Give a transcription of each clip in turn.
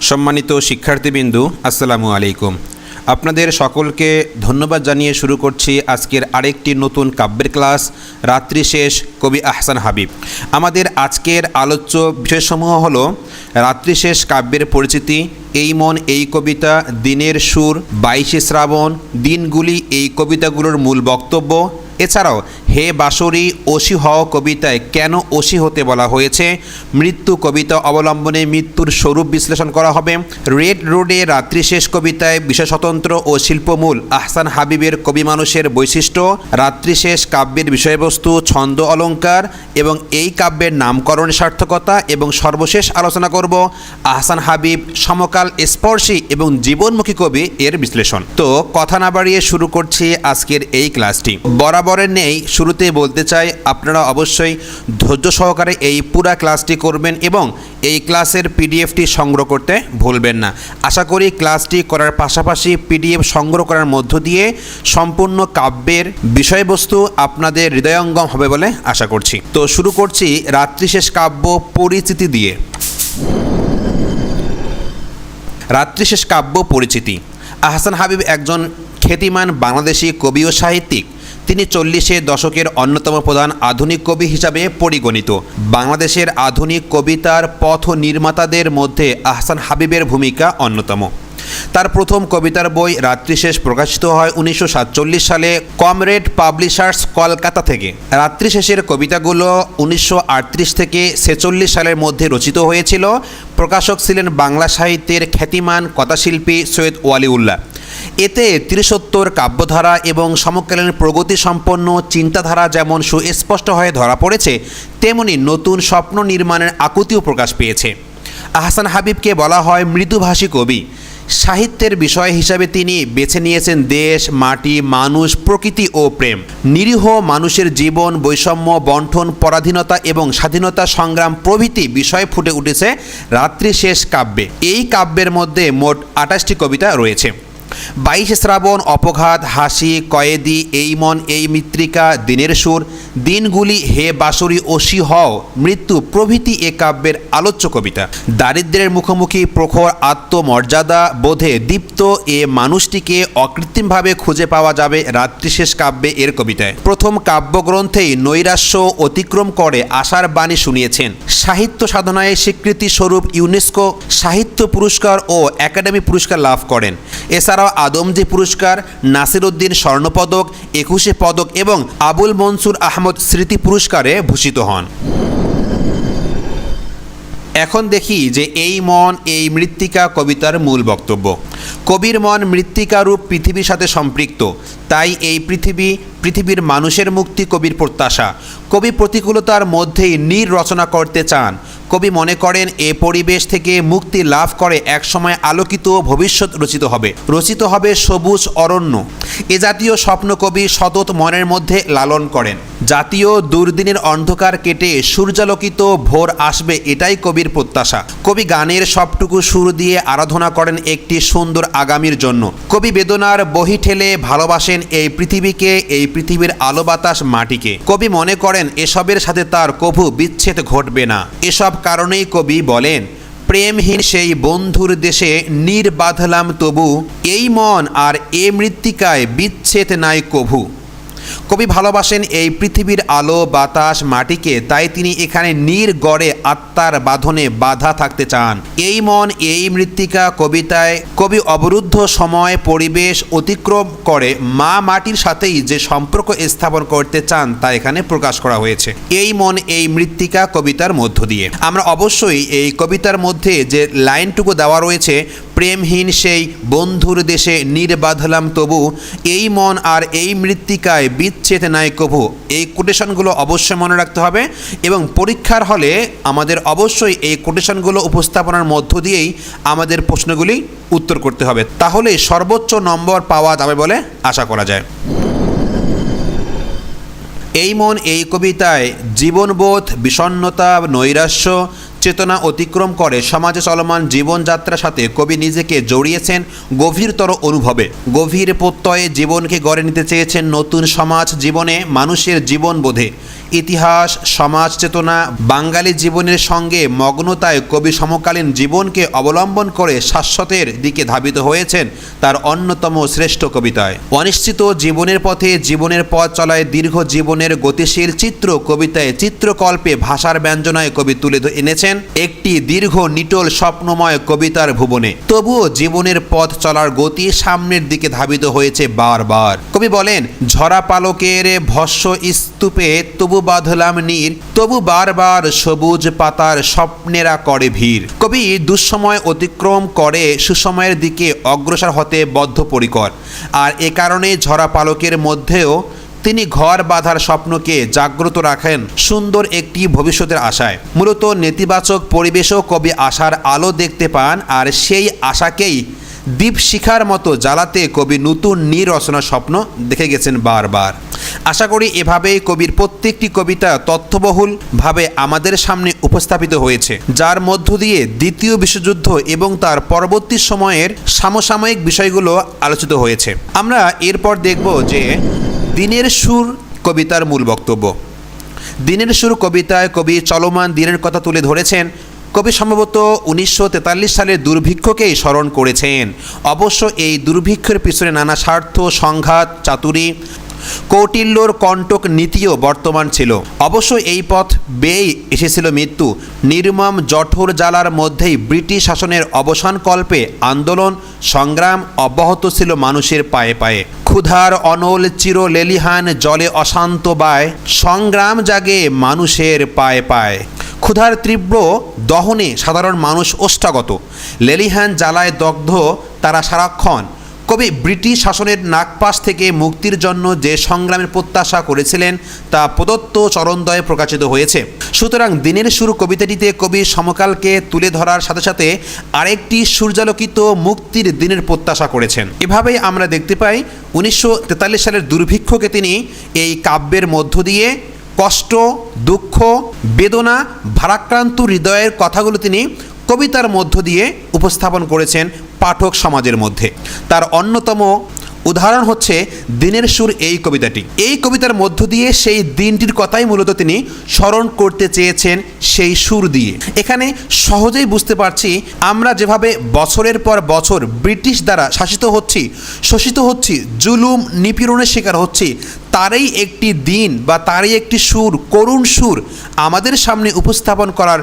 সম্মানিত শিক্ষার্থীবৃন্দু, আসসালামু আলাইকুম। আপনাদের সকলকে ধন্যবাদ জানিয়ে শুরু করছি আজকের আরেকটি নতুন কাব্যের ক্লাস, রাত্রি শেষ, কবি আহসান হাবিব। আমাদের আজকের আলোচ্য বিষয়সমূহ হলো, রাত্রি শেষ কাব্যের পরিচিতি, এই মন, এই কবিতা, দিনের সুর, বাইশে শ্রাবণ, দিনগুলি, এই কবিতাগুলোর মূল বক্তব্য, এছাড়াও হে বাসরি ওসি হও কবিতায়। কেন ওসি হতে বলা হয়েছে? মৃত্যু কবিতা অবলম্বনে মৃত্যুর স্বরূপ বিশ্লেষণ করা হবে। রেড রোডে রাত্রি শেষ কবিতায় বিষয় স্বতন্ত্র ও শিল্পমূল, আহসান হাবিবের কবি মানুষের বৈশিষ্ট্য। রাত্রি শেষ কাব্যের বিষয়বস্তু, ছন্দ অলঙ্কার এবং এই কাব্যের নামকরণ সার্থকতা এবং সর্বশেষ আলোচনা করব আহসান হাবিব সমকাল স্পর্শী এবং জীবনমুখী কবি এর বিশ্লেষণ। তো কথা না বাড়িয়ে শুরু করছি আজকের এই ক্লাসটি। বরাবরের নেই শুরুতেই বলতে চাই, আপনারা অবশ্যই ধৈর্য সহকারে এই পুরা ক্লাসটি করবেন এবং এই ক্লাসের পিডিএফটি সংগ্রহ করতে ভুলবেন না। আশা করি ক্লাসটি করার পাশাপাশি পিডিএফ সংগ্রহ করার মধ্য দিয়ে সম্পূর্ণ কাব্যের বিষয়বস্তু আপনাদের হৃদয়ঙ্গম হবে বলে আশা করছি। তো শুরু করছি রাত্রিশেষ কাব্য পরিচিতি দিয়ে। রাত্রিশেষ কাব্য পরিচিতি। আহসান হাবিব একজন খ্যাতিমান বাংলাদেশি কবি ও সাহিত্যিক। তিনি চল্লিশের দশকের অন্যতম প্রধান আধুনিক কবি হিসাবে পরিগণিত। বাংলাদেশের আধুনিক কবিতার পথ নির্মাতাদের মধ্যে আহসান হাবিবের ভূমিকা অন্যতম। তার প্রথম কবিতার বই রাত্রিশেষ প্রকাশিত হয় উনিশশো সাতচল্লিশ সালে কমরেড পাবলিশার্স কলকাতা থেকে। রাত্রিশেষের কবিতাগুলো উনিশশো আটত্রিশ থেকে ছেচল্লিশ সালের মধ্যে রচিত হয়েছিল। প্রকাশক ছিলেন বাংলা সাহিত্যের খ্যাতিমান কথাশিল্পী সৈয়দ ওয়ালিউল্লাহ। এতে ত্রিশোত্তর কাব্যধারা এবং সমকালীন প্রগতি সম্পন্ন চিন্তাধারা যেমন সুস্পষ্ট হয়ে ধরা পড়েছে, তেমনি নতুন স্বপ্ন নির্মাণের আকুতিও প্রকাশ পেয়েছে। আহসান হাবিবকে বলা হয় মৃদুভাষী কবি। সাহিত্যের বিষয় হিসাবে তিনি বেছে নিয়েছেন দেশ, মাটি, মানুষ, প্রকৃতি ও প্রেম। নিরীহ মানুষের জীবন, বৈষম্য বন্ঠন পরাধীনতা এবং স্বাধীনতা সংগ্রাম প্রভৃতি বিষয় ফুটে উঠেছে রাত্রি শেষ কাব্যে। এই কাব্যের মধ্যে মোট আঠাশটি কবিতা রয়েছে। বাইশে শ্রাবণ, অপঘাত, হাসি, কয়েদি এই মন এই মৃত্তিকা, দিনের সুর, দিনগুলি হে বাসরি ওসি হও, মৃত্যু প্রভৃতি এ কাব্যের আলোচ্য কবিতা। দারিদ্র্যের মুখোমুখি, প্রখর আত্মমর্যাদা, বোধে দীপ্ত এ মানুষটিকে অকৃত্রিমভাবে খুঁজে পাওয়া যাবে রাত্রিশেষ কাব্যে এর কবিতায়। প্রথম কাব্যগ্রন্থেই নৈরাশ্য অতিক্রম করে আশার বাণী শুনিয়েছেন। সাহিত্য সাধনায় স্বীকৃতি স্বরূপ ইউনেস্কো সাহিত্য পুরস্কার ও একাডেমি পুরস্কার লাভ করেন। এছাড়াও আদমজি পুরস্কার নাসিরুদ্দিন স্বর্ণপদক, একুশে পদক এবং আবুল মনসুর আহমদ স্মৃতি পুরস্কারে ভূষিত হন। এখন দেখি যে এই মন, এই মৃত্তিকা কবিতার মূল বক্তব্য। কবির মন মৃত্তিকারূপ পৃথিবীর সাথে সম্পৃক্ত। তাই এই পৃথিবী, পৃথিবীর মানুষের মুক্তি কবির প্রত্যাশা। কবি প্রতিকূলতার মধ্যেই নীর রচনা করতে চান। কবি মনে করেন, এ পরিবেশ থেকে মুক্তি লাভ করে একসময় আলোকিত ভবিষ্যৎ রচিত হবে। রচিত হবে সবুজ অরণ্য। এ জাতীয় স্বপ্ন কবি সতত মনের মধ্যে লালন করেন। জাতীয় দুর্দিনের অন্ধকার কেটে সূর্যালোকিত ভোর আসবে এটাই কবির প্রত্যাশা। কবি গানের সবটুকু সুর দিয়ে আরাধনা করেন একটি সুন্দর আগামীর জন্য। কবি বেদনার বহি ঠেলে ভালোবাসেন এই পৃথিবীকে, এই পৃথিবীর আলো বাতাস মাটিকে। কবি মনে করেন, এসবের সাথে তার কভু বিচ্ছেদ ঘটবে না। এসব কারণেই কবি বলেন, প্রেমহীন সেই বন্ধুর দেশে নির্বাধলাম বাঁধলাম তবু, এই মন আর এ মৃত্তিকায় বিচ্ছেদ নাই কভু। কবি ভালোবাসেন এই পৃথিবীর আলো, বাতাস, মাটিকে, তাই তিনি এখানে নীর গড়ে আত্মার বাঁধনে বাধা থাকতে চান। এই মন, এই মৃত্তিকা কবিতায় কবি অবরুদ্ধ সময়, পরিবেশ অতিক্রম করে, মা মাটির সাথেই যে সম্পর্ক স্থাপন করতে চান তা এখানে প্রকাশ করা হয়েছে। এই মন, এই মৃত্তিকা কবিতার মধ্য দিয়ে। আমরা অবশ্যই এই কবিতার মধ্যে যে লাইনটুকু দেওয়া রয়েছে প্রেমহীন সেই বন্ধুর দেশে নীর বাঁধলাম তবু, এই মন আর এই মৃত্তিকায় বিচ্ছেদ নাই কভু। এই কোটেশনগুলো অবশ্যই মনে রাখতে হবে এবং পরীক্ষার হলে আমাদের অবশ্যই এই কোটেশনগুলো উপস্থাপনার মধ্য দিয়েই আমাদের প্রশ্নগুলি উত্তর করতে হবে। তাহলে সর্বোচ্চ নম্বর পাওয়া যাবে বলে আশা করা যায়। এই মন এই কবিতায় জীবনবোধ বিষণ্নতা নৈরাশ্য চেতনা অতিক্রম করে সমাজে চলমান জীবনযাত্রার সাথে কবি নিজেকে জড়িয়েছেন গভীরতর অনুভবে। গভীর প্রত্যয়ে জীবনকে গড়ে নিতে চেয়েছেন নতুন সমাজ জীবনে মানুষের জীবনবোধে ইতিহাস, সমাজ চেতনা, বাঙালি জীবনের সঙ্গে মগ্নতায় কবি সমকালীন জীবনকে অবলম্বন করে শাশ্বতের দিকে ধাবিত হয়েছেন তার অন্যতম শ্রেষ্ঠ কবিতায়। অনিশ্চিত জীবনের পথে জীবনের পথ চলায় দীর্ঘ জীবনের গতিশীল চিত্র কবিতায় চিত্রকল্পে ভাষার ব্যঞ্জনায় কবি তুলে ধ- এনেছেন একটি দীর্ঘ নিটোল স্বপ্নময় কবিতার ভুবনে। তবুও জীবনের পথ চলার গতি সামনের দিকে ধাবিত হয়েছে বারবার। কবি বলেন, ঝরা পালকের ভস্য স্তূপে তবু বাঁধলাম নীর, তবু বারবার সবুজ পাতার স্বপ্নেরা করে ভিড়। কবি দুঃসময় অতিক্রম করে সুসময়ের দিকে অগ্রসর হতে বদ্ধপরিকর। আর এ কারণে ঝরা পালকের মধ্যেও তিনি ঘর বাঁধার স্বপ্নকে জাগ্রত রাখেন সুন্দর একটি ভবিষ্যতের আশায়। মূলত নেতিবাচক পরিবেশেও কবি আশার আলো দেখতে পান আর সেই আশাকেই দীপশিখার মতো জ্বালাতে কবি নতুন নিরচনার স্বপ্ন দেখে গেছেন বারবার। আশা করি এভাবেই কবির প্রত্যেকটি কবিতা তথ্যবহুলভাবে আমাদের সামনে উপস্থাপিত হয়েছে, যার মধ্য দিয়ে দ্বিতীয় বিশ্বযুদ্ধ এবং তার পরবর্তী সময়ের সমসাময়িক বিষয়গুলো আলোচিত হয়েছে। আমরা এরপর দেখব যে দিনের সুর কবিতার মূল বক্তব্য। দিনের সুর কবিতায় কবি চলমান দিনের কথা তুলে ধরেছেন। কবি সম্ভবত উনিশশো তেতাল্লিশ সালের দুর্ভিক্ষকেই স্মরণ করেছেন। অবশ্য এই দুর্ভিক্ষের পিছনে নানা স্বার্থ, সংঘাত, চাতুরি, কৌটিল্যর কণ্টক নীতিও বর্তমান ছিল। অবশ্য এই পথ বেয়েই এসেছিল মৃত্যু। নির্মম জঠোর জ্বালার মধ্যেই ব্রিটিশ শাসনের অবসান কল্পে আন্দোলন, সংগ্রাম অব্যাহত ছিল মানুষের পায়ে পায়ে। ক্ষুধার অনল চির লেলিহান জলে অশান্ত বায়, সংগ্রাম জাগে মানুষের পায়ে পায়। ক্ষুধার তীব্র দহনে সাধারণ মানুষ ওষ্ঠাগত। লেলিহান জ্বালায় দগ্ধ তারা সারাক্ষণ। কবি ব্রিটিশ শাসনের নাগপাশ থেকে মুক্তির জন্য যে সংগ্রামের প্রত্যাশা করেছিলেন তা প্রদত্ত চরণদয়ে প্রকাশিত হয়েছে। সুতরাং দিনের শুরু কবিতাটিতে কবি সমকালকে তুলে ধরার সাথে সাথে আরেকটি সূর্যালোকিত মুক্তির দিনের প্রত্যাশা করেছেন। এভাবেই আমরা দেখতে পাই উনিশশো তেতাল্লিশ সালের দুর্ভিক্ষকে তিনি এই কাব্যের মধ্য দিয়ে কষ্ট, দুঃখ, বেদনা, ভারাক্রান্ত হৃদয়ের কথাগুলো তিনি কবিতার মধ্য দিয়ে উপস্থাপন করেছেন পাঠক সমাজের মধ্যে। তার অন্যতম উদাহরণ হচ্ছে দিনের সুর এই কবিতাটি। এই কবিতার মধ্য দিয়ে সেই দিনটির কথাই মূলত তিনি স্মরণ করতে চেয়েছেন সেই সুর দিয়ে। এখানে সহজেই বুঝতে পারছি আমরা যেভাবে বছরের পর বছর ব্রিটিশ দ্বারা শাসিত হচ্ছি, শোষিত হচ্ছি, জুলুম, নিপীড়নের শিকার হচ্ছি, তারই একটি দিন বা তারই একটি সুর, করুণ সুর আমাদের সামনে উপস্থাপন করার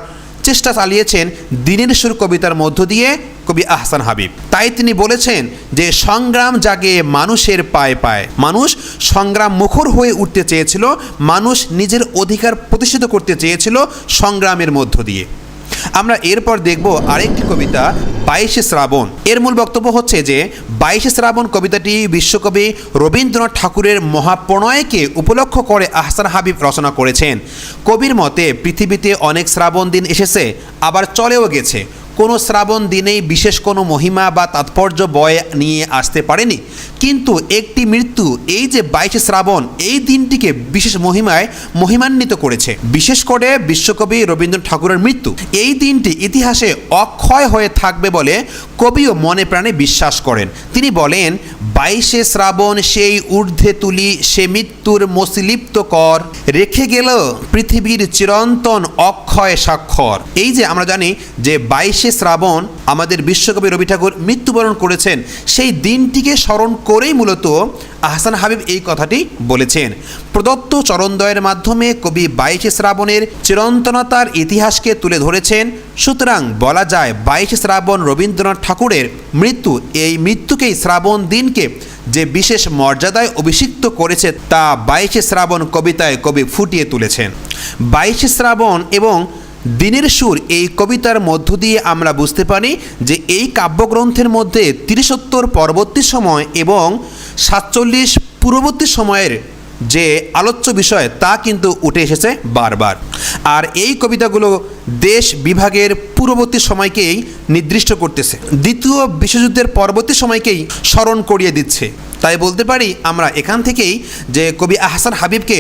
চেষ্টা চালিয়েছেন দিনের সুর কবিতার মধ্য দিয়ে কবি আহসান হাবিব। তাই তিনি বলেছেন যে সংগ্রাম জাগে মানুষের পায়ে পায়। মানুষ সংগ্রাম মুখর হয়ে উঠতে চেয়েছিল, মানুষ নিজের অধিকার প্রতিষ্ঠিত করতে চেয়েছিল সংগ্রামের মধ্য দিয়ে। আমরা এরপর দেখব আরেকটি কবিতা বাইশে শ্রাবণ। এর মূল বক্তব্য হচ্ছে যে, বাইশে শ্রাবণ কবিতাটি বিশ্বকবি রবীন্দ্রনাথ ঠাকুরের মহাপ্রণয়কে উপলক্ষ করে আহসান হাবিব রচনা করেছেন। কবির মতে, পৃথিবীতে অনেক শ্রাবণ দিন এসেছে, আবার চলেও গেছে। কোনো শ্রাবণ দিনেই বিশেষ কোনো মহিমা বা তাৎপর্য বয়ে নিয়ে আসতে পারেনি। কিন্তু একটি মৃত্যু, এই যে বাইশে শ্রাবণ, এই দিনটিকে বিশেষ মহিমায় মহিমান্বিত করেছে। বিশেষ করে বিশ্বকবি রবীন্দ্রনাথ ঠাকুরের মৃত্যু। এই দিনটি ইতিহাসে অক্ষয় হয়ে থাকবে বলে কবিও মনে প্রাণে বিশ্বাস করেন। তিনি বলেন, বাইশে শ্রাবণ সেই ঊর্ধ্বে তুলি, সে মৃত্যুর মসিলিপ্ত কর, রেখে গেল পৃথিবীর চিরন্তন অক্ষয় স্বাক্ষর। এই যে আমরা জানি যে বাইশে শ্রাবণ আমাদের বিশ্বকবি রবি ঠাকুর মৃত্যুবরণ করেছেন, সেই দিনটিকে স্মরণ করেই মূলত আহসান হাবিব এই কথাটি বলেছেন। প্রদত্ত চরণদ্বয়ের মাধ্যমে কবি বাইশে শ্রাবণের চিরন্তনতার ইতিহাসকে তুলে ধরেছেন, সুতরাং বলা যায় বাইশে শ্রাবণ রবীন্দ্রনাথ ঠাকুরের মৃত্যু, এই মৃত্যুকেই শ্রাবণ দিনকে যে বিশেষ মর্যাদায় অভিষিক্ত করেছে তা বাইশে শ্রাবণ কবিতায় কবি ফুটিয়ে তুলেছেন। বাইশে শ্রাবণ এবং দিনের সুর এই কবিতার মধ্য দিয়ে আমরা বুঝতে পারি যে এই কাব্যগ্রন্থের মধ্যে তিরিশোত্তর পরবর্তী সময় এবং সাতচল্লিশ পূর্ববর্তী সময়ের যে আলোচ্য বিষয় তা কিন্তু উঠে এসেছে বারবার। আর এই কবিতাগুলো দেশ বিভাগের পূর্ববর্তী সময়কেই নির্দিষ্ট করতেছে। দ্বিতীয় বিশ্বযুদ্ধের পরবর্তী সময়কেই স্মরণ করিয়ে দিচ্ছে। তাই বলতে পারি আমরা এখান থেকেই যে কবি আহসান হাবিবকে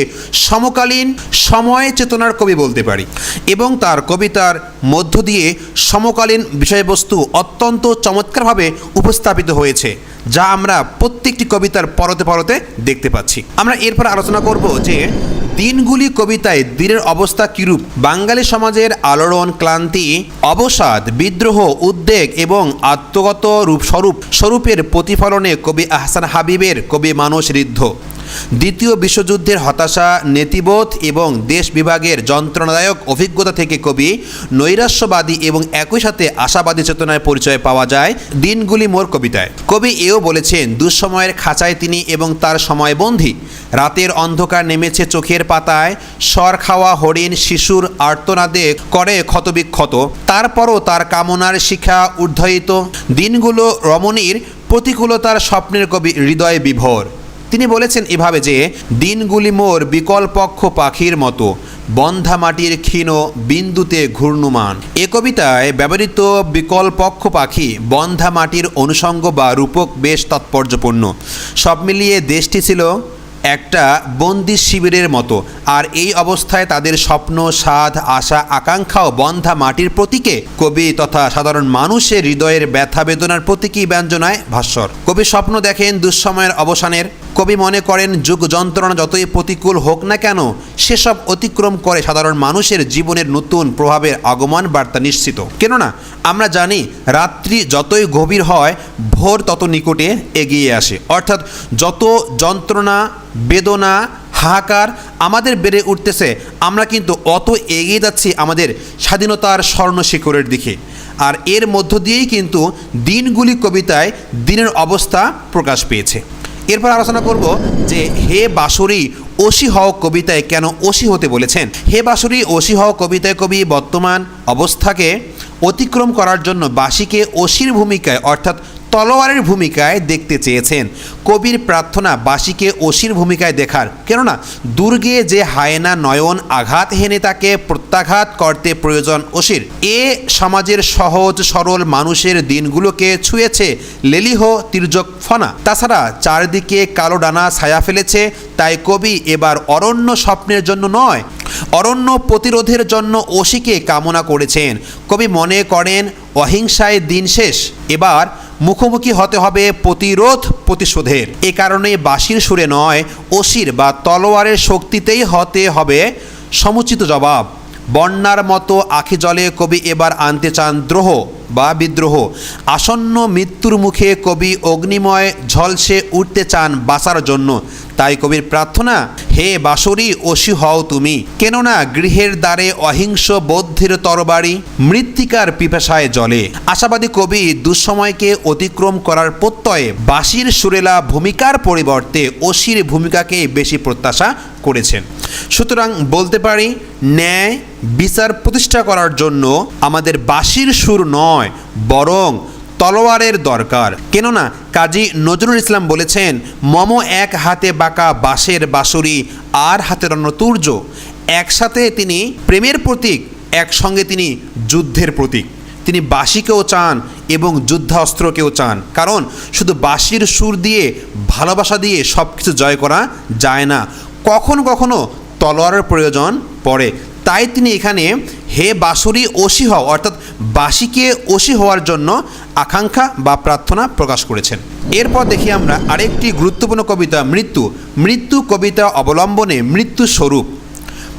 সমকালীন সময় চেতনার কবি বলতে পারি এবং তার কবিতার মধ্য দিয়ে সমকালীন বিষয়বস্তু অত্যন্ত চমৎকারভাবে উপস্থাপিত হয়েছে, যা আমরা প্রত্যেকটি কবিতার পরতে পরতে দেখতে পাচ্ছি। আমরা এরপর আলোচনা করব যে দিনগুলি কবিতায় দিনের অবস্থা কিরূপ? বাঙালি সমাজের আলোড়ন, ক্লান্তি, অবসাদ, বিদ্রোহ, উদ্বেগ এবং আত্মগত রূপস্বরূপ স্বরূপের প্রতিফলনে কবি আহসান হাবিবের কবি মানুষ ঋদ্ধ। দ্বিতীয় বিশ্বযুদ্ধের হতাশা, নেতিবোধ এবং দেশ বিভাগের যন্ত্রণাদায়ক অভিজ্ঞতা থেকে কবি, নৈরাশ্যবাদী এবং একই সাথে আশাবাদী চেতনায় পরিচয় পাওয়া যায় দিনগুলি মোর কবিতায়। কবি এও বলেছেন, দুঃসময়ের খাঁচায় তিনি এবং তার সময়বন্ধী রাতের অন্ধকার নেমেছে চোখের পাতায় স্বর খাওয়া হরিণ শিশুর আর্তনাদে করে ক্ষতবিক্ষত, তারপরও তার কামনার শিখা উর্ধয়িত দিনগুলো রমণীর প্রতিকূলতার স্বপ্নের কবি, হৃদয়ে বিভোর। তিনি বলেছেন এভাবে যে, দিনগুলি মোর বিকল্পক্ষ পাখির মতো বন্ধা মাটির ক্ষীণ বিন্দুতে ঘূর্ণমান। এ কবিতায় ব্যবহৃত বিকল্পক্ষ পাখি বন্ধা মাটির অনুষঙ্গ বা রূপক বেশ তাৎপর্যপূর্ণ। সব মিলিয়ে দেশটি ছিল একটা বন্দি শিবিরের মতো। আর এই অবস্থায় তাদের স্বপ্ন, সাধ, আশা আকাঙ্ক্ষাও বন্ধা মাটির প্রতীকে কবি তথা সাধারণ মানুষের হৃদয়ের ব্যথা বেদনার প্রতীকী ব্যঞ্জনায় ভাস্বর। কবি স্বপ্ন দেখেন দুঃসময়ের অবসানের। কবি মনে করেন, যুগ যন্ত্রণা যতই প্রতিকূল হোক না কেন, সেসব অতিক্রম করে সাধারণ মানুষের জীবনের নতুন প্রভাবের আগমন বার্তা নিশ্চিত। কেননা, আমরা জানি, রাত্রি যতই গভীর হয়, ভোর তত নিকটে এগিয়ে আসে। অর্থাৎ, যত যন্ত্রণা বেদনা, হাহাকার আমাদের বেড়ে উঠতেছে। আমরা কিন্তু অত এগিয়ে যাচ্ছি আমাদের স্বাধীনতার স্বর্ণ শিখরের দিকে। আর এর মধ্য দিয়েই কিন্তু দিনগুলি কবিতায় দিনের অবস্থা প্রকাশ পেয়েছে। এরপর আলোচনা করব যে হে বাঁশরি, ওসি হও কবিতায় কেন ওসি হতে বলেছেন? হে বাঁশরি, ওসি হও কবিতায় কবি বর্তমান অবস্থাকে অতিক্রম করার জন্য বাসিকে ওসির ভূমিকায়, অর্থাৎ তলোয়ারের ভূমিকায় দেখতে চেয়েছেন। কবির প্রার্থনা বাসিকে ওসির ভূমিকায় দেখার। কেননা, দুর্গে যে হায়না নয়ন আঘাত হেনে তাকে প্রত্যাঘাত করতে প্রয়োজন ওসির এ সমাজের সহজ সরল মানুষের দিনগুলোকে ছুঁয়েছে লেলিহ তির্যক ফনা। তাছাড়া চারদিকে কালো ডানা ছায়া ফেলেছে, তাই কবি এবার অরণ্য স্বপ্নের জন্য নয়, অরণ্য প্রতিরোধের জন্য ওসিকে কামনা করেছেন। কবি মনে করেন, অহিংসায় দিন শেষ। এবার মুখোমুখি হতে হবে প্রতিরোধ প্রতিশোধের। এ কারণে বাঁশির সুরে নয় অসির বা তলোয়ারের শক্তিতেই হতে হবে সমুচিত জবাব। বন্যার মতো আখি জলে কবি এবার আনতে চান দ্রোহ বা বিদ্রোহ। আসন্ন মৃত্যুর মুখে কবি অগ্নিময় ঝলসে উঠতে চান বাঁচার জন্য। তাই কবির প্রার্থনা, হে বাসরি ওসি হও তুমি। কেননা গৃহের দ্বারে অহিংস বৌদ্ধের তরবারি মৃত্তিকার পিপাসায় জলে আশাবাদী কবি দুঃসময়কে অতিক্রম করার প্রত্যয়ে বাসির সুরেলা ভূমিকার পরিবর্তে অসির ভূমিকাকে বেশি প্রত্যাশা করেছেন। সুতরাং বলতে পারি, ন্যায় বিচার প্রতিষ্ঠা করার জন্য আমাদের বাঁশির সুর নয়, বরং তলোয়ারের দরকার। কেননা, কাজী নজরুল ইসলাম বলেছেন, মম এক হাতে বাঁকা বাঁশের বাঁশুরি, আর হাতের তুর্য। একসাথে তিনি প্রেমের প্রতীক, একসঙ্গে তিনি যুদ্ধের প্রতীক। তিনি বাঁশিকেও চান এবং যুদ্ধাস্ত্রকেও চান। কারণ, শুধু বাঁশির সুর দিয়ে, ভালোবাসা দিয়ে সব কিছু জয় করা যায় না। কখনো কখনো তলোয়ারের প্রয়োজন পড়ে। তাই তিনি এখানে হে বাসুরি ওসি হও, অর্থাৎ বাসিকে ওসি হওয়ার জন্য আকাঙ্ক্ষা বা প্রার্থনা প্রকাশ করেছেন। এরপর দেখি আমরা আরেকটি গুরুত্বপূর্ণ কবিতা, মৃত্যু। মৃত্যু কবিতা অবলম্বনে মৃত্যু স্বরূপ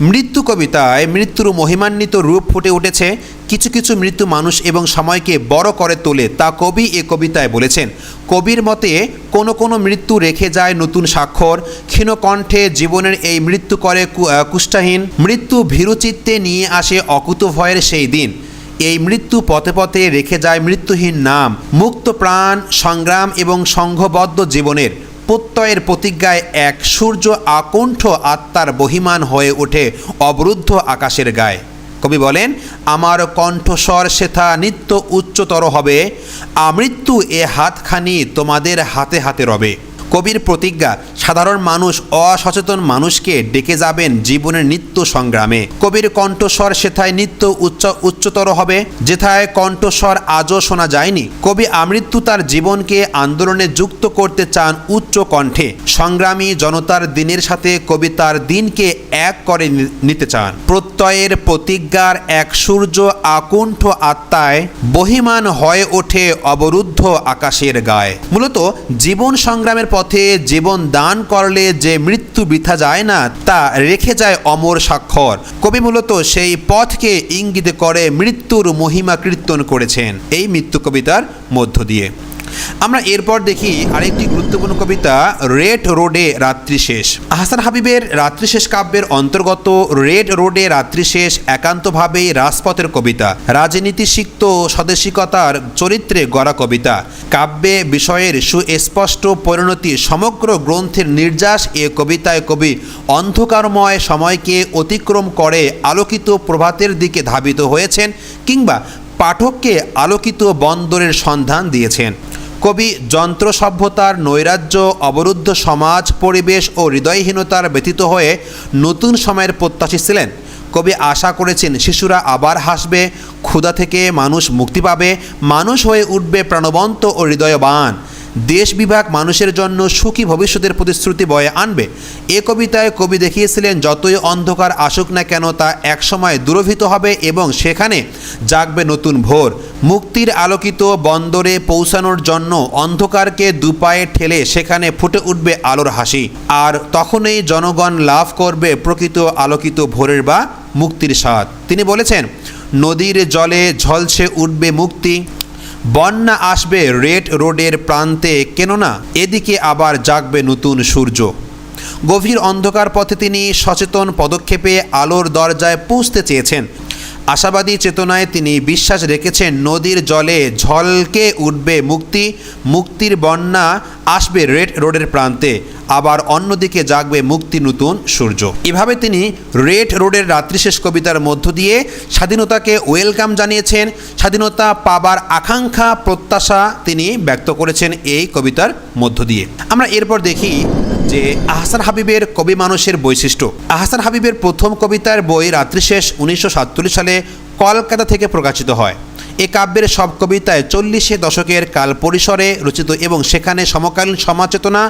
মৃত্যু কবিতায় মৃত্যুর মহিমান্বিত রূপ ফুটে উঠেছে। কিছু কিছু মৃত্যু মানুষ এবং সময়কে বড় করে তোলে, তা কবি এ কবিতায় বলেছেন। কবির মতে, কোনো কোনো মৃত্যু রেখে যায় নতুন স্বাক্ষর, ক্ষীণ কণ্ঠে জীবনের এই মৃত্যু করে কুষ্ঠাহীন। মৃত্যু ভীরুচিত্তে নিয়ে আসে অকুত ভয়ের সেই দিন। এই মৃত্যু পথে পথে রেখে যায় মৃত্যুহীন নাম, মুক্ত প্রাণ, সংগ্রাম এবং সংঘবদ্ধ জীবনের। প্রত্যয়ের প্রতিজ্ঞায় এক সূর্য আকণ্ঠ আত্মার বহিমান হয়ে ওঠে অবরুদ্ধ আকাশের গায়ে। কবি বলেন, আমার কণ্ঠস্বর সেথা নিত্য উচ্চতর হবে, আমৃত্যু এ হাতখানি তোমাদের হাতে হাতে রবে। কবির প্রতিজ্ঞা, সাধারণ মানুষ, অসচেতন মানুষকে ডেকে যাবেন জীবনের নিত্য সংগ্রামে। কবির কণ্ঠস্বর সেথায় নিত্য উচ্চ, উচ্চতর হবে। যেথায় কণ্ঠস্বর আজও শোনা যায়নি, কবি আমৃত্যু তার জীবনকে আন্দোলনে যুক্ত করতে চান উচ্চ কণ্ঠে। সংগ্রামী জনতার দিনের সাথে কবি তার দিনকে এক করে নিতে চান। প্রত্যয়ের প্রতিজ্ঞার এক সূর্য আকুণ্ঠ আত্মায় বহিমান হয়ে ওঠে অবরুদ্ধ আকাশের গায়ে। মূলত জীবন সংগ্রামের পথে জীবন দান করলে যে মৃত্যু বৃথা যায় না, তা রেখে যায় অমর স্বাক্ষর। কবি মূলত সেই পথকে ইঙ্গিত করে মৃত্যুর মহিমা কীর্তন করেছেন। এই মৃত্যু কবিতার মধ্য দিয়ে। আমরা এরপর দেখি আরেকটি গুরুত্বপূর্ণ কবিতা, রেড রোডে রাত্রি শেষ। আহসান হাবিবের রাত্রি শেষ কাব্যের অন্তর্গত রেড রোডে রাত্রি শেষ একান্তভাবেই রাজপথের কবিতা। রাজনীতি সিক্ত স্বদেশিকতার চরিত্রে গড়া কবিতা। কাব্যে বিষয়ের সুস্পষ্ট পরিণতি সমগ্র গ্রন্থের নির্যাস এ কবিতায় কবি অন্ধকারময় সময়কে অতিক্রম করে আলোকিত প্রভাতের দিকে ধাবিত হয়েছেন কিংবা পাঠককে আলোকিত বন্দরের সন্ধান দিয়েছেন। কবি যন্ত্র সভ্যতার নৈরাজ্য, অবরুদ্ধ সমাজ, পরিবেশ ও হৃদয়হীনতার ব্যতীত হয়ে নতুন সময়ের প্রত্যাশী ছিলেন। কবি আশা করেছেন শিশুরা আবার হাসবে, ক্ষুধা থেকে মানুষ মুক্তি পাবে, মানুষ হয়ে উঠবে প্রাণবন্ত ও হৃদয়বান। দেশ বিভাগ মানুষের জন্য সুখী ভবিষ্যতের প্রতিশ্রুতি বয়ে আনবে। এ কবিতায় কবি দেখিয়েছিলেন, যতই অন্ধকার আসুক না কেন, তা একসময় দূরভীত হবে এবং সেখানে জাগবে নতুন ভোর। মুক্তির আলোকিত বন্দরে পৌঁছানোর জন্য অন্ধকারকে দুপায়ে ঠেলে সেখানে ফুটে উঠবে আলোর হাসি। আর তখনই জনগণ লাভ করবে প্রকৃত আলোকিত ভোরের বা মুক্তির স্বাদ। তিনি বলেছেন, নদীর জলে ঝলসে উঠবে মুক্তি বন্যা আসবে রেড রোডের প্রান্তে, কেননা এদিকে আবার জাগবে নতুন সূর্য। গভীর অন্ধকার পথে তিনি সচেতন পদক্ষেপে আলোর দরজায় পৌঁছতে চেয়েছেন। আশাবাদী চেতনায় তিনি বিশ্বাস রেখেছেন, নদীর জলে ঝলকে উঠবে মুক্তি, মুক্তির বন্যা আসবে রেড রোডের প্রান্তে, আবার অন্যদিকে জাগবে মুক্তি নতুন সূর্য। এভাবে তিনি রেড রোডের রাত্রিশেষ কবিতার মধ্য দিয়ে স্বাধীনতাকে ওয়েলকাম জানিয়েছেন, স্বাধীনতা পাবার আকাঙ্ক্ষা, প্রত্যাশা তিনি ব্যক্ত করেছেন এই কবিতার মধ্য দিয়ে। আমরা এরপর দেখি যে আহসান হাবিবের কবি মানুষের বৈশিষ্ট্য। আহসান হাবিবের প্রথম কবিতার বই রাত্রিশেষ উনিশশো সাতচল্লিশ কলকাতা থেকে প্রকাশিত হয়। এ কাব্যের সব কবিতায় চল্লিশে দশকের কাল পরিসরে রচিত এবং সেখানে সমকালীন সমাজচেতনা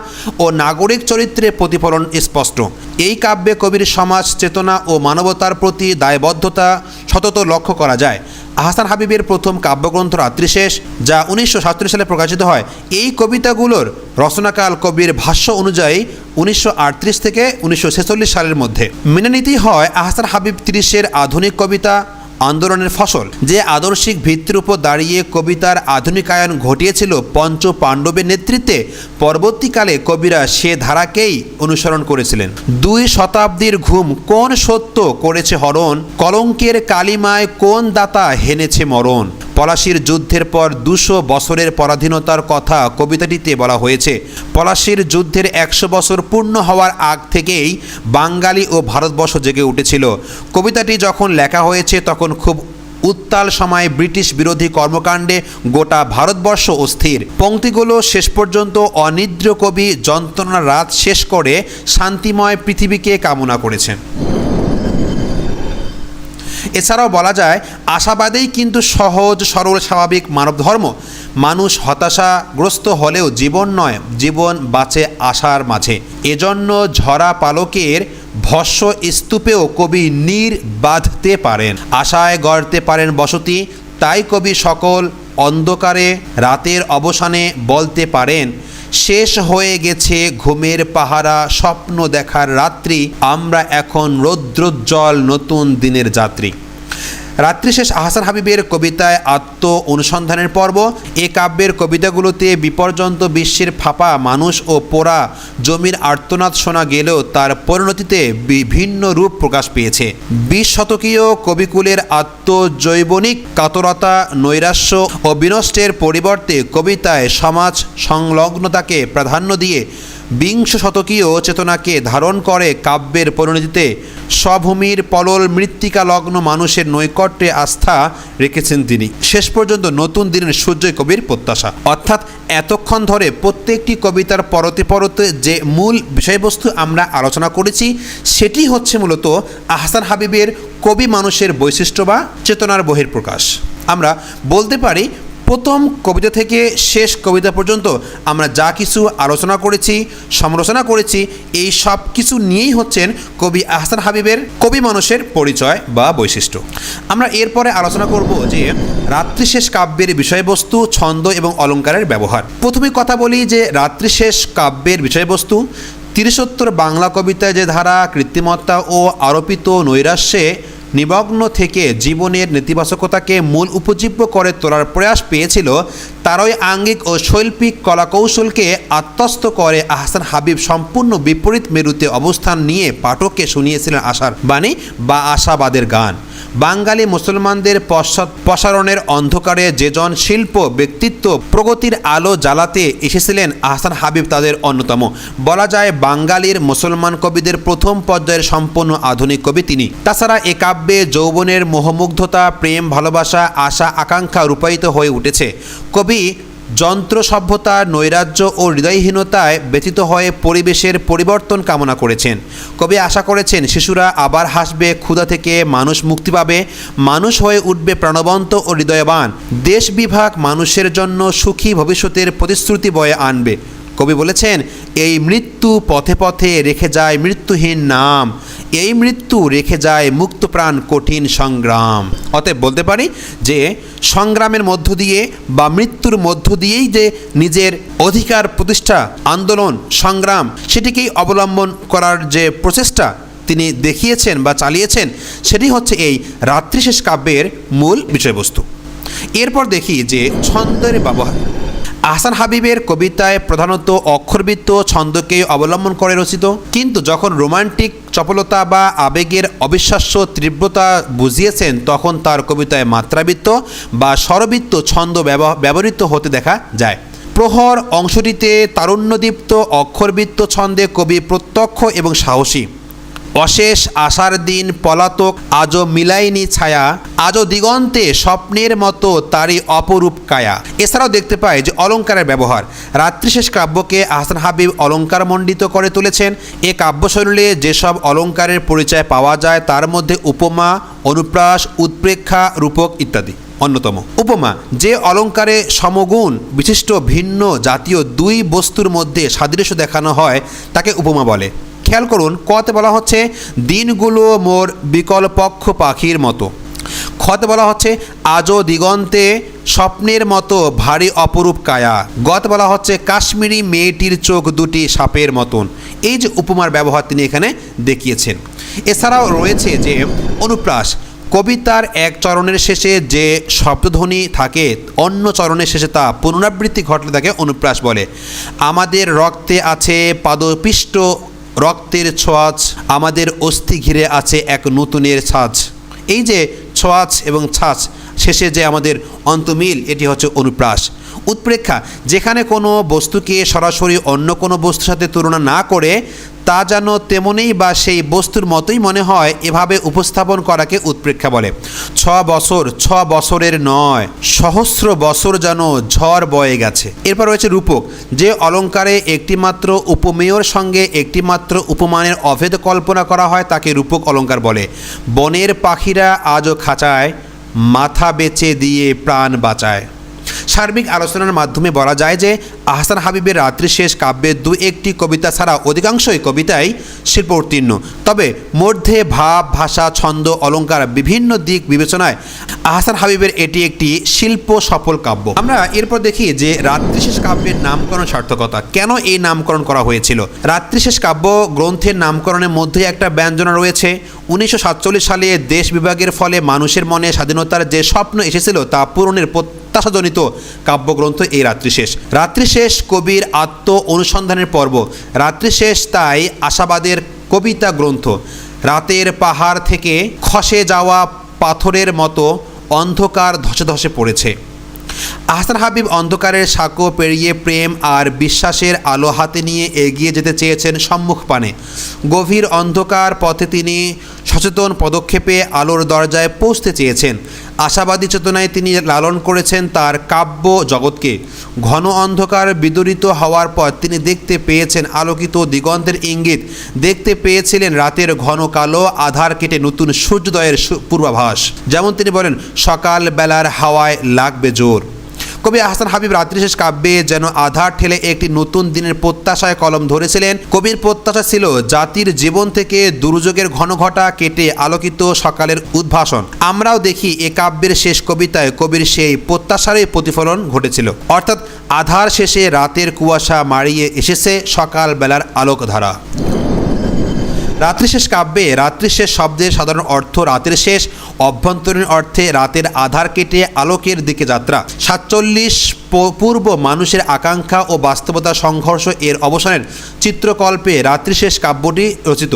ও নাগরিক চরিত্রের প্রতিফলন স্পষ্ট। এই কাব্যে কবির সমাজ চেতনা ও মানবতার প্রতি দায়বদ্ধতা সতত লক্ষ্য করা যায়। আহসান হাবিবের প্রথম কাব্যগ্রন্থ রাত্রিশেষ যা উনিশশো সালে প্রকাশিত হয়। এই কবিতাগুলোর রচনাকাল কবির ভাষ্য অনুযায়ী উনিশশো আটত্রিশ থেকে উনিশশো ছেচল্লিশ সালের মধ্যে। মেনে নিতেই হয়, আহসান হাবিব তিরিশের আধুনিক কবিতা আন্দোলনের ফসল। যে আদর্শিক ভিত্তির উপর দাঁড়িয়ে কবিতার আধুনিকায়ন ঘটিয়েছিল পঞ্চ পাণ্ডবের নেতৃত্বে, পরবর্তীকালে কবিরা সে ধারাকেই অনুসরণ করেছিলেন। দুই শতাব্দীর ঘুম কোন সত্য করেছে হরণ? কলঙ্কের কালিমায় কোন দাতা হেনেছে মরণ? পলাশির যুদ্ধের পর দুশো বছরের পরাধীনতার কথা কবিতাটিতে বলা হয়েছে। পলাশির যুদ্ধের একশো বছর পূর্ণ হওয়ার আগ থেকেই বাঙালি ও ভারতবর্ষ জেগে উঠেছিল। কবিতাটি যখন লেখা হয়েছে, তখন খুব উত্তাল সময়ে ব্রিটিশ বিরোধী কর্মকাণ্ডে গোটা ভারতবর্ষ অস্থির। পংক্তিগুলো শেষ পর্যন্ত অনিদ্র কবি যন্ত্রণার রাত শেষ করে শান্তিময় পৃথিবীকে কামনা করেছেন। এছাড়াও বলা যায়, আশাবাদেই কিন্তু সহজ, সরল, স্বাভাবিক মানব ধর্ম। মানুষ হতাশাগ্রস্ত হলেও জীবন নয়, জীবন বাঁচে আশার মাঝে। এজন্য ঝরা পালকের ভস্য স্তূপেও কবি নীর বাঁধতে পারেন। আশায় গড়তে পারেন বসতি, তাই কবি সকল অন্ধকারে রাতের অবসানে বলতে পারেন শেষ হয়ে গেছে ঘুমের পাহারা স্বপ্ন দেখার রাত্রি। আমরা এখন রৌদ্রোজ্জ্বল নতুন দিনের যাত্রী। রাত্রিশেষ আহসান হাবিবের কবিতায় আত্ম অনুসন্ধানের পর্ব। এ কাব্যের কবিতাগুলোতে বিপর্যন্ত বিশ্বের ফাঁপা মানুষ ও পোড়া জমির আর্তনাদ শোনা গেলেও তার পরিণতিতে বিভিন্ন রূপ প্রকাশ পেয়েছে। বিশ শতকীয় কবিকুলের আত্মজৈবনিক কাতরতা, নৈরাশ্য ও বিনষ্টের পরিবর্তে কবিতায় সমাজ সংলগ্নতাকে প্রাধান্য দিয়ে বিংশ শতকীয় চেতনাকে ধারণ করে কাব্যের পরিণতিতে স্বভূমির পলল মৃত্তিকা লগ্ন মানুষের নৈকট্যে আস্থা রেখেছেন তিনি। শেষ পর্যন্ত নতুন দিনের সূর্যই কবির প্রত্যাশা। অর্থাৎ এতক্ষণ ধরে প্রত্যেকটি কবিতার পরতে পরতে যে মূল বিষয়বস্তু আমরা আলোচনা করেছি, সেটি হচ্ছে মূলত আহসান হাবিবের কবি মানুষের বৈশিষ্ট্য বা চেতনার বহির্প্রকাশ আমরা বলতে পারি প্রথম কবিতা থেকে শেষ কবিতা পর্যন্ত আমরা যা কিছু আলোচনা করেছি, সমালোচনা করেছি, এই সব কিছু নিয়েই হচ্ছেন কবি আহসান হাবিবের কবি মানুষের পরিচয় বা বৈশিষ্ট্য। আমরা এরপরে আলোচনা করব যে রাত্রিশেষ কাব্যের বিষয়বস্তু, ছন্দ এবং অলঙ্কারের ব্যবহার। প্রথমে কথা বলি যে রাত্রিশেষ কাব্যের বিষয়বস্তু, তিরিশোত্তর বাংলা কবিতায় যে ধারা কৃত্রিমত্তা ও আরোপিত নৈরাশ্যে নিমগ্ন থেকে জীবনের নেতিবাচকতাকে মূল উপজীব্য করে তোলার প্রয়াস পেয়েছিল, তারই আঙ্গিক ও শৈল্পিক কলাকৌশলকে আত্মস্থ করে আহসান হাবিব সম্পূর্ণ বিপরীত মেরুতে অবস্থান নিয়ে পাঠককে শুনিয়েছিলেন আশার বাণী বা আশাবাদের গান। বাঙালি মুসলমানদের প্রসারণের অন্ধকারে যেজন শিল্প ব্যক্তিত্ব প্রগতির আলো জ্বালাতে এসেছিলেন আহসান হাবিব তাদের অন্যতম। বলা যায় বাঙালির মুসলমান কবিদের প্রথম পর্যায়ের সম্পূর্ণ আধুনিক কবি তিনি। তাছাড়া এ কাব্যে যৌবনের মোহমুগ্ধতা, প্রেম, ভালোবাসা, আশা, আকাঙ্ক্ষা রূপায়িত হয়ে উঠেছে। কবি যন্ত্র সভ্যতা নৈরাজ্য ও হৃদয়হীনতায় ব্যতীত হয়ে পরিবেশের পরিবর্তন কামনা করেছেন। কবি আশা করেছেন শিশুরা আবার হাসবে, ক্ষুধা থেকে মানুষ মুক্তি পাবে, মানুষ হয়ে উঠবে প্রাণবন্ত ও হৃদয়বান। দেশ বিভাগ মানুষের জন্য সুখী ভবিষ্যতের প্রতিশ্রুতি বয়ে আনবে। কবি বলেছেন, এই মৃত্যু পথে পথে রেখে যায় মৃত্যুহীন নাম, এই মৃত্যু রেখে যায় মুক্তপ্রাণ কঠিন সংগ্রাম। অতএব বলতে পারি যে, সংগ্রামের মধ্য দিয়ে বা মৃত্যুর মধ্য দিয়েই যে নিজের অধিকার প্রতিষ্ঠা, আন্দোলন, সংগ্রাম, সেটিকেই অবলম্বন করার যে প্রচেষ্টা তিনি দেখিয়েছেন বা চালিয়েছেন, সেটি হচ্ছে এই রাত্রিশেষ কাব্যের মূল বিষয়বস্তু। এরপর দেখি যে ছন্দের ব্যবহার। আহসান হাবিবের কবিতায় প্রধানত অক্ষরবৃত্ত ছন্দকে অবলম্বন করে রচিত, কিন্তু যখন রোমান্টিক চপলতা বা আবেগের অবিশ্বাস্য তীব্রতা বুঝিয়েছেন, তখন তার কবিতায় মাত্রাবৃত্ত বা স্বরবৃত্ত ছন্দ ব্যব- ব্যবহৃত হতে দেখা যায়। প্রহর অংশটিতে তারুণ্যদীপ্ত অক্ষরবৃত্ত ছন্দে কবি প্রত্যক্ষ এবং সাহসী। অশেষ আশার দিন পলাতক আজও মিলাইনি ছায়া, আজও দিগন্তে স্বপ্নের মতো তারই অপরূপ কায়া। এছাড়াও দেখতে পাই যে অলঙ্কারের ব্যবহার। রাত্রিশেষ কাব্যকে আহসান হাবিব অলঙ্কার মণ্ডিত করে তুলেছেন। এ কাব্যশৈলী যেসব অলঙ্কারের পরিচয় পাওয়া যায়, তার মধ্যে উপমা, অনুপ্রাস, উৎপ্রেক্ষা, রূপক ইত্যাদি। অন্যতম। উপমা, যে অলঙ্কারে সমগুণ, বিশিষ্ট ভিন্ন জাতীয় দুই বস্তুর মধ্যে সাদৃশ্য দেখানো হয়, তাকে উপমা বলে। খেয়াল করুন, কতে বলা হচ্ছে, দিনগুলো মোর বিকল পক্ষ পাখির মতো। খতে বলা হচ্ছে, আজও দিগন্তে স্বপ্নের মতো ভারী অপরূপ কায়া। গত বলা হচ্ছে, কাশ্মীরি মেয়েটির চোখ দুটি সাপের মতন। এই যে উপমার ব্যবহার তিনি এখানে দেখিয়েছেন। এছাড়াও রয়েছে যে, অনুপ্রাস, কবিতার এক চরণের শেষে যে শব্দধ্বনি থাকে, অন্য চরণের শেষে তা পুনরাবৃত্তি ঘটলে তাকে অনুপ্রাস বলে। আমাদের রক্তে আছে পাদপিষ্ট রক্তের ছোঁয়াচ আমাদের অস্থি ঘিরে আছে এক নতুনের ছাঁচ। এই যে ছোঁয়াচ এবং ছাঁচ, শেষে যে আমাদের অন্তমিল, এটি হচ্ছে অনুপ্রাস। উৎপ্রেক্ষা, যেখানে কোনো বস্তুকে সরাসরি অন্য কোনো বস্তুর সাথে তুলনা না করে তা যেন তেমনই বা সেই বস্তুর মতোই মনে হয়, এভাবে উপস্থাপন করাকে উৎপ্রেক্ষা বলে। ছ বছর, ছ বছরের নয়, সহস্র বছর যেন ঝড় বয়ে গেছে। এরপর রয়েছে রূপক, যে অলঙ্কারে একটিমাত্র উপমেয়র সঙ্গে একটিমাত্র উপমানের অভেদ কল্পনা করা হয়, তাকে রূপক অলঙ্কার বলে। বনের পাখিরা আজও খাঁচায়, মাথা বেচে দিয়ে প্রাণ বাঁচায়। সার্বিক আলোচনার মাধ্যমে বলা যায় যে আহসান হাবিবের রাত্রি শেষ কাব্যের দু একটি কবিতা ছাড়া অধিকাংশই কবিতাই শিল্প উত্তীর্ণ তবে মধ্যে ভাব, ভাষা, ছন্দ, অলঙ্কার বিভিন্ন দিক বিবেচনায় আহসান হাবিবের এটি একটি শিল্প সফল কাব্য। আমরা এরপর দেখি যে রাত্রিশেষ কাব্যের নামকরণ সার্থকতা। কেন এই নামকরণ করা হয়েছিল? রাত্রিশেষ কাব্য গ্রন্থের নামকরণের মধ্যে একটা ব্যঞ্জনা রয়েছে। উনিশশো সাতচল্লিশ সালে দেশ বিভাগের ফলে মানুষের মনে স্বাধীনতার যে স্বপ্ন এসেছিল তা পূরণের প্রত্যাশাজনিত কাব্যগ্রন্থ এই রাত্রিশেষ রাত্রিশেষ কবির আত্ম অনুসন্ধানের পর্ব রাত্রিশেষ তাই আশাবাদের কবিতা গ্রন্থ। রাতের পাহাড় থেকে খসে যাওয়া পাথরের মতো অন্ধকার ধসে ধসে পড়েছে। আহসান হাবিব অন্ধকারের সাঁকো পেরিয়ে প্রেম আর বিশ্বাসের আলো হাতে নিয়ে এগিয়ে যেতে চেয়েছেন সম্মুখ পানে। গভীর অন্ধকার পথে তিনি সচেতন পদক্ষেপে আলোর দরজায় পৌঁছতে চেয়েছেন। আশাবাদী চেতনায় তিনি লালন করেছেন তার কাব্য জগৎকে। ঘন অন্ধকার বিদরিত হওয়ার পর তিনি দেখতে পেয়েছেন আলোকিত দিগন্তের ইঙ্গিত। দেখতে পেয়েছিলেন রাতের ঘন কালো আধার কেটে নতুন সূর্যোদয়ের পূর্বাভাস। যেমন তিনি বলেন, সকাল বেলার হাওয়ায় লাগবে জোর। কবি আহসান হাবিব রাত্রিশেষ কাব্যে যেন আধার ঠেলে একটি নতুন দিনের প্রত্যাশায় কলম ধরেছিলেন। কবির প্রত্যাশা ছিল জাতির জীবন থেকে দুর্যোগের ঘনঘটা কেটে আলোকিত সকালের উদ্ভাসন। আমরাও দেখি এ কাব্যের শেষ কবিতায় কবির সেই প্রত্যাশারই প্রতিফলন ঘটেছিল। অর্থাৎ আধার শেষে রাতের কুয়াশা মারিয়ে এসেছে সকাল বেলার আলোকধারা। রাত্রিশেষ কাব্যে রাত্রিশেষ শব্দের সাধারণ অর্থ রাতের শেষ, অভ্যন্তরীণ অর্থে রাতের আধার কেটে আলোকের দিকে যাত্রা। সাতচল্লিশ পূর্ব মানুষের আকাঙ্ক্ষা ও বাস্তবতা সংঘর্ষ এর অবসানের চিত্রকল্পে রাত্রিশেষ কাব্যটি রচিত।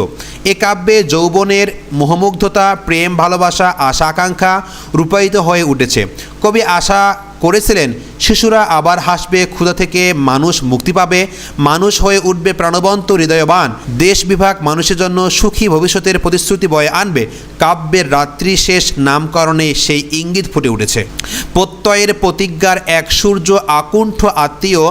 এ কাব্যে যৌবনের মোহমুগ্ধতা, প্রেম, ভালোবাসা, আশা, আকাঙ্ক্ষা রূপায়িত হয়ে উঠেছে। কবি আশা করেছিলেন। শিশুরা আবার হাসবে, ক্ষুধা থেকে মানুষ মুক্তি পাবে, মানুষ হয়ে উঠবে প্রাণবন্ত, হৃদয়বান। দেশ বিভাগ মানুষের জন্য সুখী ভবিষ্যতের প্রতিশ্রুতি বয়ে আনবে। কাব্যের রাত্রি শেষ নামকরণে সেই ইঙ্গিত ফুটে উঠেছে। প্রত্যয়ের প্রতিজ্ঞার এক সূর্য আকুণ্ঠ আত্মীয়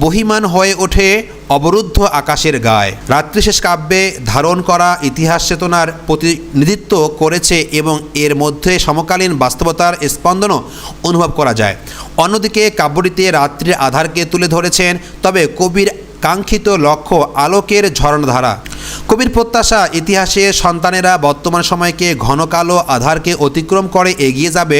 বহিমান হয়ে ওঠে অবরুদ্ধ আকাশের গায়ে। রাত্রিশেষ কাব্যে ধারণ করা ইতিহাস চেতনার প্রতিনিধিত্ব করেছে এবং এর মধ্যে সমকালীন বাস্তবতার স্পন্দনও অনুভব করা যায়। অন্যদিকে কাব্যটিতে রাত্রির আধারকে তুলে ধরেছেন, তবে কবির কাঙ্ক্ষিত লক্ষ্য আলোকের ঝরণধারা। কবির প্রত্যাশা, ইতিহাসে সন্তানেরা বর্তমান সময়কে ঘন কালো আধারকে অতিক্রম করে এগিয়ে যাবে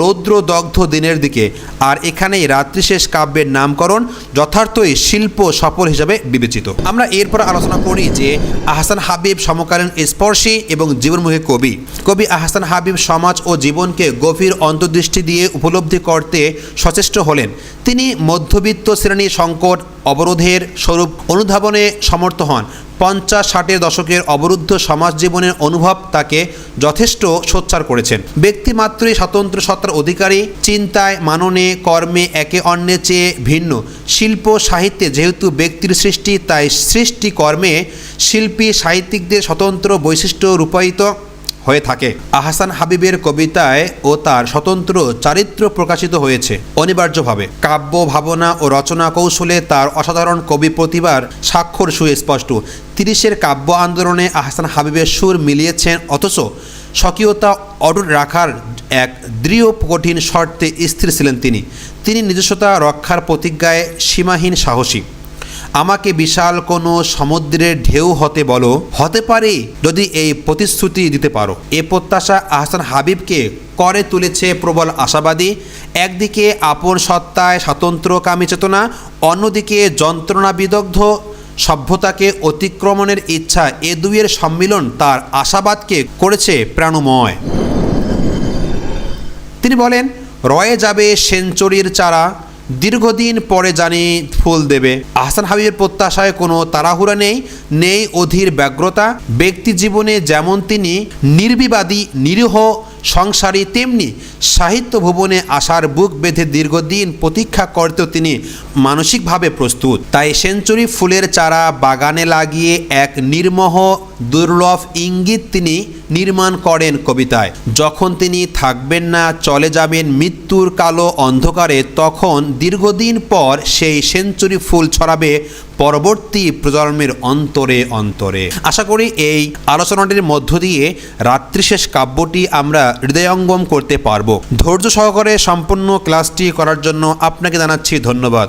রৌদ্রদগ্ধ দিনের দিকে। আর এখানেই রাত্রিশেষ কাব্যের নামকরণ যথার্থই শিল্প সফল হিসাবে বিবেচিত। আমরা এরপর আলোচনা করি যে আহসান হাবিব সমকালীন স্পর্শী এবং জীবনমুখী কবি। কবি আহসান হাবিব সমাজ ও জীবনকে গভীর অন্তর্দৃষ্টি দিয়ে উপলব্ধি করতে সচেষ্ট হলেন। তিনি মধ্যবিত্ত শ্রেণি সংকট অবরোধের স্বরূপ অনুধাবনে সমর্থ হন। পঞ্চাশ ষাটের দশকের অবরুদ্ধ সমাজ জীবনের অনুভব তাকে যথেষ্ট সোচ্চার করেছেন ব্যক্তিমাত্রই স্বতন্ত্র সত্তার অধিকারী, চিন্তায়, মাননে, কর্মে একে অন্যের চেয়ে ভিন্ন। শিল্প, সাহিত্যে যেহেতু ব্যক্তির সৃষ্টি, তাই সৃষ্টি কর্মে শিল্পী, সাহিত্যিকদের স্বতন্ত্র বৈশিষ্ট্য রূপায়িত। হয়ে থাকে। আহসান হাবিবের কবিতায় ও তার স্বতন্ত্র চারিত্র প্রকাশিত হয়েছে অনিবার্যভাবে। কাব্য, ভাবনা ও রচনা কৌশলে তার অসাধারণ কবি প্রতিভার স্বাক্ষর সুস্পষ্ট। তিরিশের কাব্য আন্দোলনে আহসান হাবিবের সুর মিলিয়েছেন অথচ স্বকীয়তা অটুট রাখার এক দৃঢ় কঠিন শর্তে স্থির ছিলেন তিনি। তিনি নিজস্বতা রক্ষার প্রতিজ্ঞায় সীমাহীন সাহসী। আমাকে বিশাল কোনো সমুদ্রের ঢেউ হতে বলো। হতে পারে যদি এই প্রতিশ্রুতি দিতে পারো। এ প্রত্যাশা আহসান হাবিবকে করে তুলেছে প্রবল আশাবাদী। একদিকে আপন সত্তায় স্বাতন্ত্র্যকামী চেতনা, অন্যদিকে যন্ত্রণা বিদগ্ধ সভ্যতাকে অতিক্রমণের ইচ্ছা, এ দুইয়ের সম্মিলন তার আশাবাদকে করেছে প্রাণময়। তিনি বলেন, রয়ে যাবে সেঞ্চুরির চারা দীর্ঘদিন পরে জানি ফুল দেবে। আহসান হাবিবের প্রত্যাশায় কোনো তাড়াহুড়া নেই নেই অধীর ব্যগ্রতা। ব্যক্তি জীবনে যেমন তিনি নির্বিবাদী, নিরীহ, সংসারী, তেমনি সাহিত্য ভুবনে আসার বুক বেঁধে দীর্ঘদিন প্রতীক্ষা করতেও তিনি মানসিকভাবে প্রস্তুত। তাই সেঞ্চুরি ফুলের চারা বাগানে লাগিয়ে এক নির্মহ, দুর্লভ ইঙ্গিত তিনি নির্মাণ করেন কবিতায়। যখন তিনি থাকবেন না, চলে যাবেন মৃত্যুর কালো অন্ধকারে, তখন দীর্ঘদিন পর সেই সেঞ্চুরি ফুল ছড়াবে পরবর্তী প্রজন্মের অন্তরে অন্তরে। আশা করি এই আলোচনাটির মধ্য দিয়ে রাত্রিশেষ কাব্যটি আমরা হৃদয়ঙ্গম করতে পারব। ধৈর্য সহকারে সম্পূর্ণ ক্লাসটি করার জন্য আপনাকে জানাচ্ছি ধন্যবাদ।